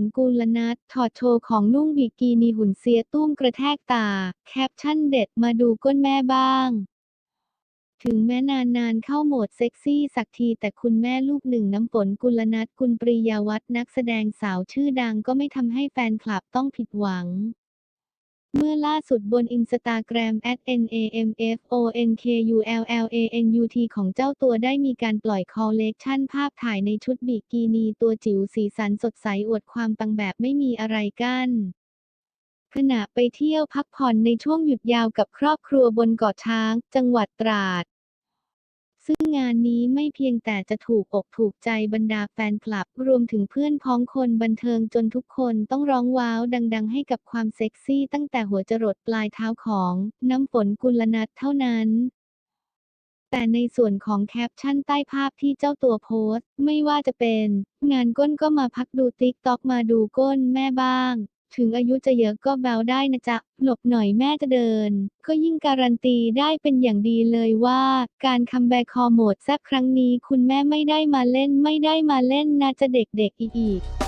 นกุลนัทถอดโชว์ของนุ่งบิกินีหุ่นเสียตุ้มกระแทกตา แคปชั่นเด็ดมาดูก้นแม่บ้าง ถึงแม้นานๆเข้าโหมดเซ็กซี่สักทีแต่คุณแม่ลูกหนึ่งน้ำฝนกุลนัทกุลปริยาวัฒน์นักแสดงสาวชื่อดังก็ไม่ทำให้แฟนคลับต้องผิดหวัง เมื่อล่าสุดบนอินสตาแกรม N A M F O N K U L L A N U T ของเจ้าตัวได้มีการปล่อยคอลเลกชันภาพถ่ายในชุดบิกินีตัวจิ๋วสีสันสดใสอวดความปังแบบไม่มีอะไรกั้นขณะไปเที่ยวพักผ่อนในช่วงหยุดยาวกับครอบครัวบนเกาะช้าง จังหวัดตราด ซึ่งงานนี้ ไม่เพียงแต่จะถูกอกถูกใจบรรดาแฟนคลับ รวมถึงเพื่อนพ้องคนบันเทิงจนทุกคนต้องร้องว้าวดัง ๆ ให้กับความเซ็กซี่ตั้งแต่หัวจรดปลายเท้าของน้ำฝนกุลนัทเท่านั้นแต่ในส่วนของแคปชั่นใต้ภาพที่เจ้าตัวโพสต์ ไม่ว่าจะเป็น งานก้นก็มาพักดูติ๊กต็อกมาดูก้นแม่บ้าง ถึงอายุจะเยอะก็แบวได้นะจ๊ะ หลบหน่อยแม่จะเดิน ก็ยิ่งการันตีได้เป็นอย่างดีเลยว่า การคัมแบ็คคอโหมดแซบครั้งนี้คุณแม่ไม่ได้มาเล่นไม่ได้มาเล่นนะจะเด็กๆอีก